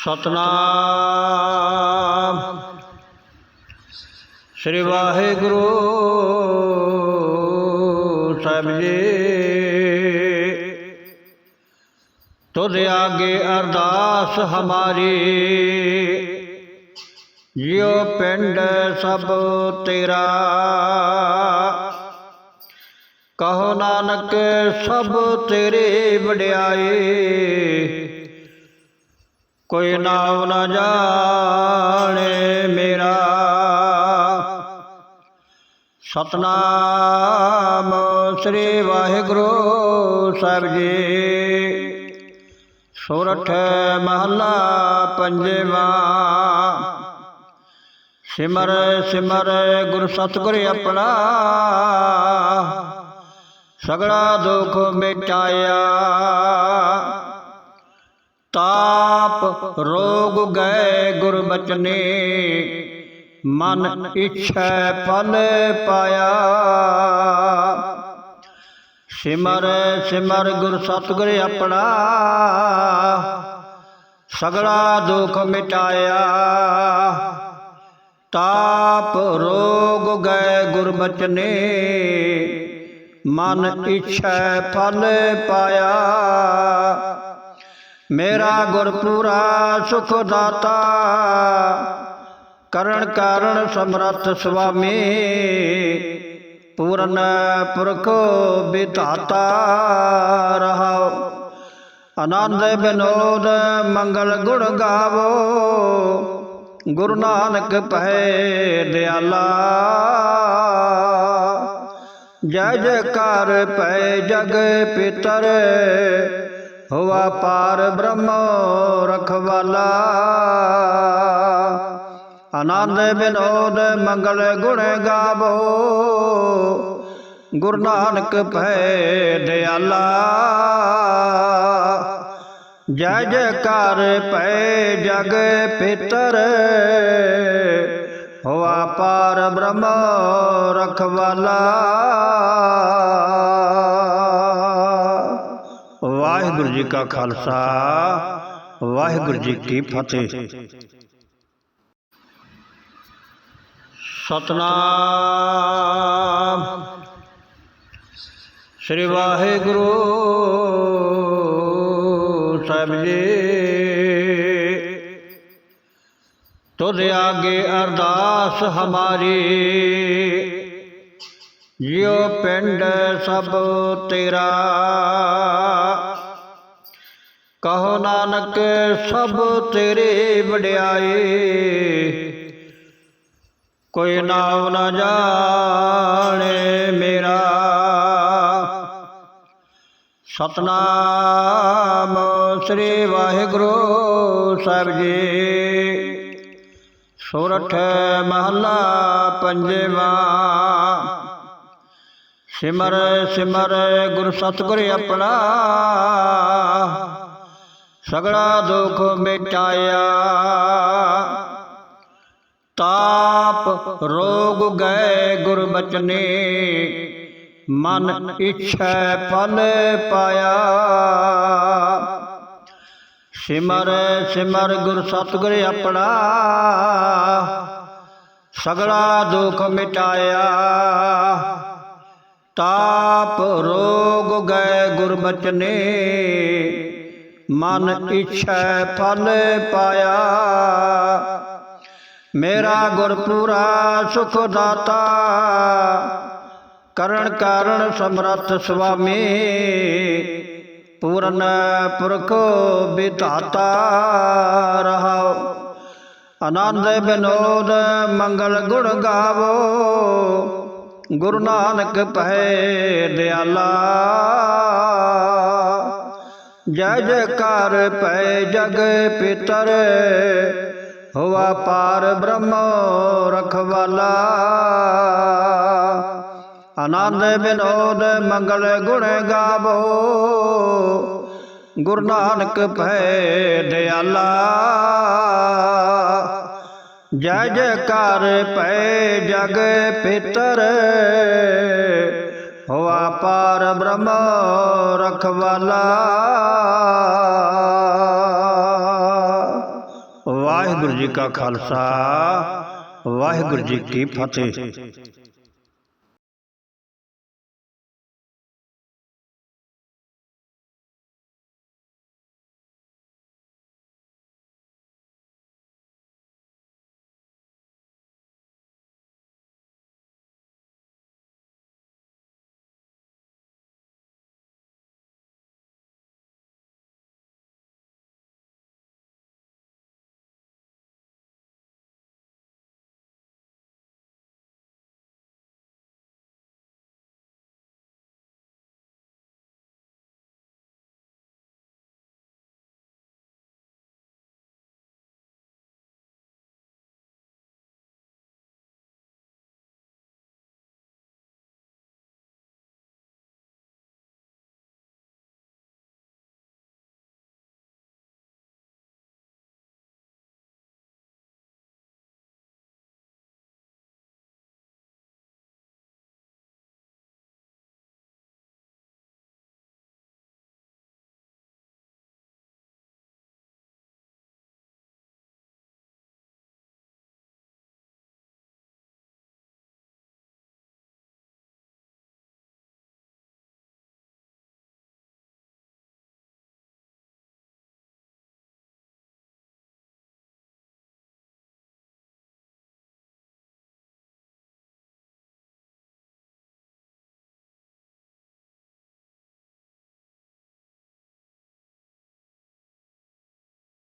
ਸਤਨਾਮ। ਸ੍ਰੀ ਵਾਹਿਗੁਰੂ ਸਾਹਿਬ ਜੀ। ਤੁਧ ਆਗੇ ਅਰਦਾਸ ਹਮਾਰੀ। ਜਿਉ ਪਿੰਡ ਸਭ ਤੇਰਾ। ਕਹੋ ਨਾਨਕ ਸਭ ਤੇਰੇ ਵਡਿਆਏ। ਕੋਈ ਨਾਮ ਨਾ ਜਾਣੇ ਮੇਰਾ। ਸਤਨਾਮ ਸ੍ਰੀ ਵਾਹਿਗੁਰੂ ਸਾਹਿਬ ਜੀ। ਸੋਰਠ ਮਹੱਲਾ ਪੰਜਵਾ। ਸਿਮਰ ਸਿਮਰ ਗੁਰ ਸਤਿਗੁਰ ਆਪਣਾ। ਸਗਲਾ ਦੁਖ ਮਿਟਾਇਆ। ਤਾਪ ਰੋਗ ਗਏ ਗੁਰ ਬਚਨੇ ਮਨ ਇਛੈ ਫਲ ਪਾਇਆ ਸਿਮਰ ਸਿਮਰ ਗੁਰ ਸਤਿਗੁਰ ਆਪਣਾ ਸਗਲਾ ਦੁਖ ਮਿਟਾਇਆ ਤਾਪ ਰੋਗ ਗਏ ਗੁਰ ਬਚਨੇ ਮਨ ਇਛੈ ਫਲ ਪਾਇਆ ਮੇਰਾ ਗੁਰ ਪੂਰਾ ਸੁਖ ਦਾਤਾ ਕਰਨ ਕਾਰਣ ਸਮਰੱਥ ਸੁਆਮੀ। ਪੂਰਨ ਪੁਰਖ ਵਿਧਾਤਾ ਰਹਾਉ ਆਨੰਦ ਬਿਨੋਦ ਮੰਗਲ ਗੁਣ ਗਾਵੋ। ਗੁਰੂ ਨਾਨਕ ਭੈ ਦਿਆਲਾ। ਜੈ ਜੈਕਾਰ ਪੈ ਜਗ ਪਿਤਰ। ਹੋਵਾ ਪਾਰ ਬ੍ਰਹਮ ਰਖਵਾਲਾ। ਆਨੰਦ ਬਿਨੋਦ ਮੰਗਲ ਗੁਣ ਗਾਵੋ। ਗੁਰੂ ਨਾਨਕ ਭੈ ਦਿਆਲਾ। ਜੈ ਜੈਕਾਰ ਪੈ ਜਗ ਪਿਤਰ। ਹੋਆ ਪਾਰ ਬ੍ਰਹਮ ਰਖਵਾਲਾ। ਵਾਹਿਗੁਰੂ ਜੀ ਕਾ ਖਾਲਸਾ ਵਾਹਿਗੁਰੂ ਜੀ ਕੀ ਫਤਿਹ ਸਤਨਾਮ ਸ੍ਰੀ ਵਾਹਿਗੁਰੂ ਸਾਹਿਬ ਜੀ ਤੁਧ ਆਗੇ ਅਰਦਾਸ ਹਮਾਰੀ ਜਿਉ ਪਿੰਡ ਸਭ ਤੇਰਾ ਕਹੋ ਨਾਨਕ, ਸਭ ਤੇਰੇ ਵਡਿਆਈ ਕੋਈ ਨਾਮ ਨਾ ਜਾਣੇ ਮੇਰਾ। ਸਤਨਾਮ ਸ੍ਰੀ ਵਾਹਿਗੁਰੂ ਸਾਹਿਬ ਜੀ। ਸੋਰਠ ਮਹੱਲਾ ਪੰਜਵਾ। ਸਿਮਰ ਸਿਮਰ ਗੁਰ ਸਤਿਗੁਰ ਆਪਣਾ। ਸਗੜਾ ਦੁੱਖ ਮਿਟਾਇਆ। ਤਾਪ ਰੋਗ ਗਏ ਗੁਰ ਬਚਨੇ ਮਨ ਇਛੈ ਫਲ ਪਾਇਆ। ਸਿਮਰ ਸਿਮਰ ਗੁਰ ਸਤਿਗੁਰ ਆਪਣਾ, ਸਗਲਾ ਦੁੱਖ ਮਿਟਾਇਆ। ਤਾਪ ਰੋਗ ਗਏ ਗੁਰਬਚਨੇ ਮਨ ਇਛੈ ਫਲ ਪਾਇਆ। ਮੇਰਾ ਗੁਰ ਪੂਰਾ ਸੁਖ ਦਾਤਾ ਕਰਨ ਕਾਰਣ ਸਮਰੱਥ ਸੁਆਮੀ, ਪੂਰਨ ਪੁਰਖ ਵਿਧਾਤਾ ਰਹਾਉ ਆਨੰਦ ਬਿਨੋਦ ਮੰਗਲ ਗੁਣ ਗਾਵੋ। ਗੁਰੂ ਨਾਨਕ ਭੈ ਦਿਆਲਾ। ਜੈ ਜੈਕਾਰ ਪੈ ਜਗ ਪਿਤਰ ਹੋਵਾ ਪਾਰ ਬ੍ਰਹਮ ਰਖਵਾਲਾ। ਆਨੰਦ ਬਿਨੋਦ ਮੰਗਲ ਗੁਣ ਗਾਵੋ, ਗੁਰੂ ਨਾਨਕ ਭੈ ਦਿਆਲਾ। ਜੈ ਜੈਕਾਰ ਪੈ ਜਗ ਪਿਤਰ ਹੋਆ ਪਾਰ ਬ੍ਰਹਮ ਰਖਵਾਲਾ। ਵਾਹਿਗੁਰੂ ਜੀ ਕਾ ਖਾਲਸਾ ਵਾਹਿਗੁਰੂ ਜੀ ਕੀ ਫਤਿਹ।